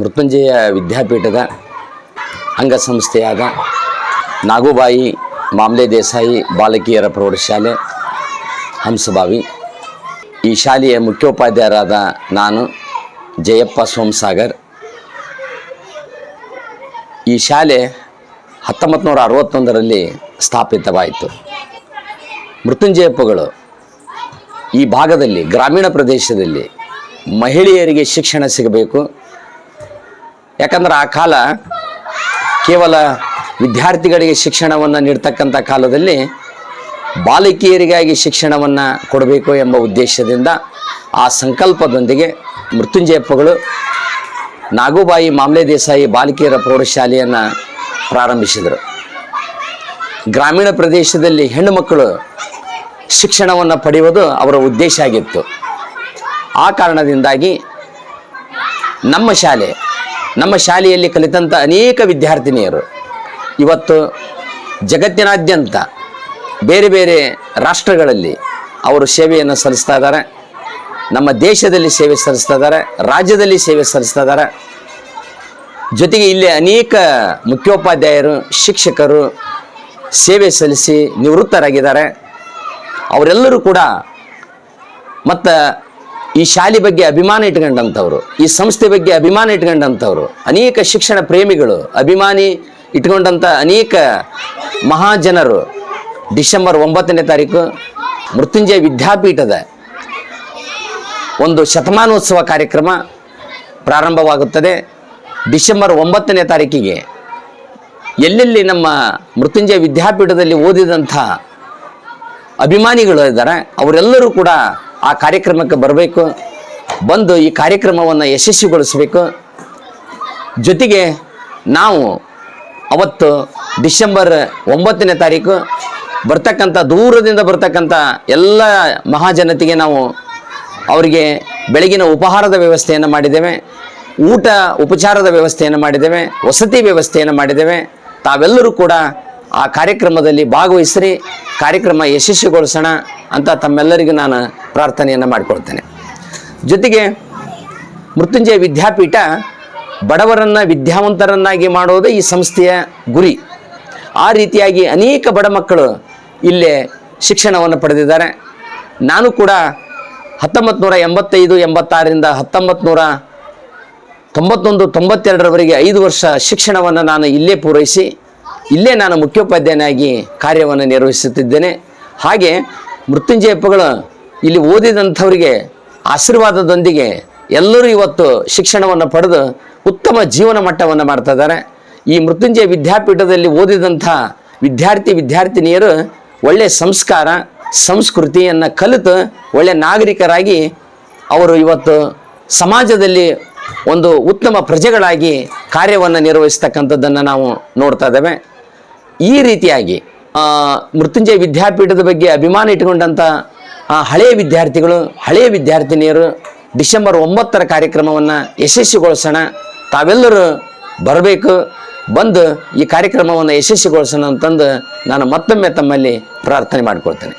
ಮೃತ್ಯುಂಜಯ ವಿದ್ಯಾಪೀಠದ ಅಂಗಸಂಸ್ಥೆಯಾದ ನಾಗುಬಾಯಿ ಮಾಮ್ಲೆ ದೇಸಾಯಿ ಬಾಲಕಿಯರ ಪ್ರೌಢಶಾಲೆ ಹಂಸಭಾವಿ ಈ ಶಾಲೆಯ ಮುಖ್ಯೋಪಾಧ್ಯಾಯರಾದ ನಾನು ಜಯಪ್ಪ ಸೋಮಸಾಗರ್. ಈ ಶಾಲೆ ಹತ್ತೊಂಬತ್ತು ನೂರ ಅರವತ್ತೊಂದರಲ್ಲಿ ಸ್ಥಾಪಿತವಾಯಿತು ಮೃತ್ಯುಂಜಯಪ್ಪಗಳು ಈ ಭಾಗದಲ್ಲಿ, ಗ್ರಾಮೀಣ ಪ್ರದೇಶದಲ್ಲಿ ಮಹಿಳೆಯರಿಗೆ ಶಿಕ್ಷಣ ಸಿಗಬೇಕು. ಯಾಕಂದ್ರೆ ಆ ಕಾಲ ಕೇವಲ ವಿದ್ಯಾರ್ಥಿಗಳಿಗೆ ಶಿಕ್ಷಣವನ್ನು ನೀಡ್ತಕ್ಕಂಥ ಕಾಲದಲ್ಲಿ ಬಾಲಕಿಯರಿಗಾಗಿ ಶಿಕ್ಷಣವನ್ನು ಕೊಡಬೇಕು ಎಂಬ ಉದ್ದೇಶದಿಂದ ಆ ಸಂಕಲ್ಪದೊಂದಿಗೆ ಮೃತ್ಯುಂಜಯಪ್ಪಗಳು ನಾಗುಬಾಯಿ ಮಾಮ್ಲೆ ದೇಸಾಯಿ ಬಾಲಕಿಯರ ಪ್ರೌಢಶಾಲೆಯನ್ನು ಪ್ರಾರಂಭಿಸಿದರು. ಗ್ರಾಮೀಣ ಪ್ರದೇಶದಲ್ಲಿ ಹೆಣ್ಣು ಮಕ್ಕಳು ಶಿಕ್ಷಣವನ್ನು ಪಡೆಯುವುದು ಅವರ ಉದ್ದೇಶ ಆಗಿತ್ತು. ಆ ಕಾರಣದಿಂದಾಗಿ ನಮ್ಮ ಶಾಲೆ ನಮ್ಮ ಶಾಲೆಯಲ್ಲಿ ಕಲಿತಂಥ ಅನೇಕ ವಿದ್ಯಾರ್ಥಿನಿಯರು. ಇವತ್ತು ಜಗತ್ತಿನಾದ್ಯಂತ ಬೇರೆ ಬೇರೆ ರಾಷ್ಟ್ರಗಳಲ್ಲಿ ಅವರು ಸೇವೆಯನ್ನು ಸಲ್ಲಿಸ್ತಾ ಇದ್ದಾರೆ. ನಮ್ಮ ದೇಶದಲ್ಲಿ ಸೇವೆ ಸಲ್ಲಿಸ್ತಾ ಇದ್ದಾರೆ, ರಾಜ್ಯದಲ್ಲಿ ಸೇವೆ ಸಲ್ಲಿಸ್ತಾ ಇದ್ದಾರೆ. ಜೊತೆಗೆ ಇಲ್ಲಿ ಅನೇಕ ಮುಖ್ಯೋಪಾಧ್ಯಾಯರು, ಶಿಕ್ಷಕರು ಸೇವೆ ಸಲ್ಲಿಸಿ ನಿವೃತ್ತರಾಗಿದ್ದಾರೆ. ಅವರೆಲ್ಲರೂ ಕೂಡ ಮತ್ತು ಈ ಶಾಲೆ ಬಗ್ಗೆ ಅಭಿಮಾನ ಇಟ್ಕೊಂಡಂಥವ್ರು, ಈ ಸಂಸ್ಥೆ ಬಗ್ಗೆ ಅಭಿಮಾನ ಇಟ್ಕೊಂಡಂಥವ್ರು, ಅನೇಕ ಶಿಕ್ಷಣ ಪ್ರೇಮಿಗಳು, ಅಭಿಮಾನಿ ಇಟ್ಕೊಂಡಂಥ ಅನೇಕ ಮಹಾಜನರು. ಡಿಸೆಂಬರ್ ಒಂಬತ್ತನೇ ತಾರೀಕು ಮೃತ್ಯುಂಜಯ ವಿದ್ಯಾಪೀಠದ ಒಂದು ಶತಮಾನೋತ್ಸವ ಕಾರ್ಯಕ್ರಮ ಪ್ರಾರಂಭವಾಗುತ್ತದೆ. ಡಿಸೆಂಬರ್ ಒಂಬತ್ತನೇ ತಾರೀಕಿಗೆ ಎಲ್ಲೆಲ್ಲಿ ನಮ್ಮ ಮೃತ್ಯುಂಜಯ ವಿದ್ಯಾಪೀಠದಲ್ಲಿ ಓದಿದಂಥ ಅಭಿಮಾನಿಗಳು ಇದ್ದಾರೆ, ಅವರೆಲ್ಲರೂ ಕೂಡ ಆ ಕಾರ್ಯಕ್ರಮಕ್ಕೆ ಬರಬೇಕು. ಬಂದು ಈ ಕಾರ್ಯಕ್ರಮವನ್ನು ಯಶಸ್ವಿಗೊಳಿಸಬೇಕು. ಜೊತೆಗೆ ನಾವು ಅವತ್ತು ಡಿಸೆಂಬರ್ ಒಂಬತ್ತನೇ ತಾರೀಕು ಬರ್ತಕ್ಕಂಥ ದೂರದಿಂದ ಬರ್ತಕ್ಕಂಥ ಎಲ್ಲ ಮಹಾಜನತೆಗೆ ನಾವು ಅವರಿಗೆ ಬೆಳಗಿನ ಉಪಹಾರದ ವ್ಯವಸ್ಥೆಯನ್ನು ಮಾಡಿದ್ದೇವೆ. ಊಟ ಉಪಚಾರದ ವ್ಯವಸ್ಥೆಯನ್ನು ಮಾಡಿದ್ದೇವೆ. ವಸತಿ ವ್ಯವಸ್ಥೆಯನ್ನು ಮಾಡಿದ್ದೇವೆ. ತಾವೆಲ್ಲರೂ ಕೂಡ ಆ ಕಾರ್ಯಕ್ರಮದಲ್ಲಿ ಭಾಗವಹಿಸ್ರಿ, ಕಾರ್ಯಕ್ರಮ ಯಶಸ್ವಿಗೊಳಿಸೋಣ ಅಂತ ತಮ್ಮೆಲ್ಲರಿಗೂ ನಾನು ಪ್ರಾರ್ಥನೆಯನ್ನು ಮಾಡಿಕೊಳ್ತೇನೆ. ಜೊತೆಗೆ ಮೃತ್ಯುಂಜಯ ವಿದ್ಯಾಪೀಠ ಬಡವರನ್ನು ವಿದ್ಯಾವಂತರನ್ನಾಗಿ ಮಾಡೋದು ಈ ಸಂಸ್ಥೆಯ ಗುರಿ. ಆ ರೀತಿಯಾಗಿ ಅನೇಕ ಬಡ ಮಕ್ಕಳು ಇಲ್ಲೇ ಶಿಕ್ಷಣವನ್ನು ಪಡೆದಿದ್ದಾರೆ. ನಾನು ಕೂಡ ಹತ್ತೊಂಬತ್ತು ನೂರ ಎಂಬತ್ತೈದು, ಎಂಬತ್ತಾರರಿಂದ ಹತ್ತೊಂಬತ್ತು ನೂರ ತೊಂಬತ್ತೊಂದು, ತೊಂಬತ್ತೆರಡರವರೆಗೆ ಐದು ವರ್ಷ ಶಿಕ್ಷಣವನ್ನು ನಾನು ಇಲ್ಲೇ ಪೂರೈಸಿ ಇಲ್ಲೇ ನಾನು ಮುಖ್ಯೋಪಾಧ್ಯಾಯನಾಗಿ ಕಾರ್ಯವನ್ನು ನಿರ್ವಹಿಸುತ್ತಿದ್ದೇನೆ. ಹಾಗೆ ಮೃತ್ಯುಂಜಯಪ್ಪಗಳು ಇಲ್ಲಿ ಓದಿದಂಥವರಿಗೆ ಆಶೀರ್ವಾದದೊಂದಿಗೆ ಎಲ್ಲರೂ ಇವತ್ತು ಶಿಕ್ಷಣವನ್ನು ಪಡೆದು ಉತ್ತಮ ಜೀವನ ಮಟ್ಟವನ್ನು ಮಾಡ್ತಾ ಇದ್ದಾರೆ. ಈ ಮೃತ್ಯುಂಜಯ ವಿದ್ಯಾಪೀಠದಲ್ಲಿ ಓದಿದಂಥ ವಿದ್ಯಾರ್ಥಿ, ವಿದ್ಯಾರ್ಥಿನಿಯರು ಒಳ್ಳೆಯ ಸಂಸ್ಕಾರ, ಸಂಸ್ಕೃತಿಯನ್ನು ಕಲಿತು ಒಳ್ಳೆಯ ನಾಗರಿಕರಾಗಿ ಅವರು ಇವತ್ತು ಸಮಾಜದಲ್ಲಿ ಒಂದು ಉತ್ತಮ ಪ್ರಜೆಗಳಾಗಿ ಕಾರ್ಯವನ್ನು ನಿರ್ವಹಿಸ್ತಕ್ಕಂಥದ್ದನ್ನು ನಾವು ನೋಡ್ತಾ ಇದ್ದೇವೆ. ಈ ರೀತಿಯಾಗಿ ಮೃತ್ಯುಂಜಯ ವಿದ್ಯಾಪೀಠದ ಬಗ್ಗೆ ಅಭಿಮಾನ ಇಟ್ಟುಕೊಂಡಂಥ ಹಳೆಯ ವಿದ್ಯಾರ್ಥಿಗಳು, ಹಳೆಯ ವಿದ್ಯಾರ್ಥಿನಿಯರು ಡಿಸೆಂಬರ್ ಒಂಬತ್ತರ ಕಾರ್ಯಕ್ರಮವನ್ನು ಯಶಸ್ವಿಗೊಳಿಸೋಣ. ತಾವೆಲ್ಲರೂ ಬರಬೇಕು, ಬಂದು ಈ ಕಾರ್ಯಕ್ರಮವನ್ನು ಯಶಸ್ವಿಗೊಳಿಸೋಣ ಅಂತಂದು ನಾನು ಮತ್ತೊಮ್ಮೆ ತಮ್ಮಲ್ಲಿ ಪ್ರಾರ್ಥನೆ ಮಾಡಿಕೊಳ್ತೇನೆ.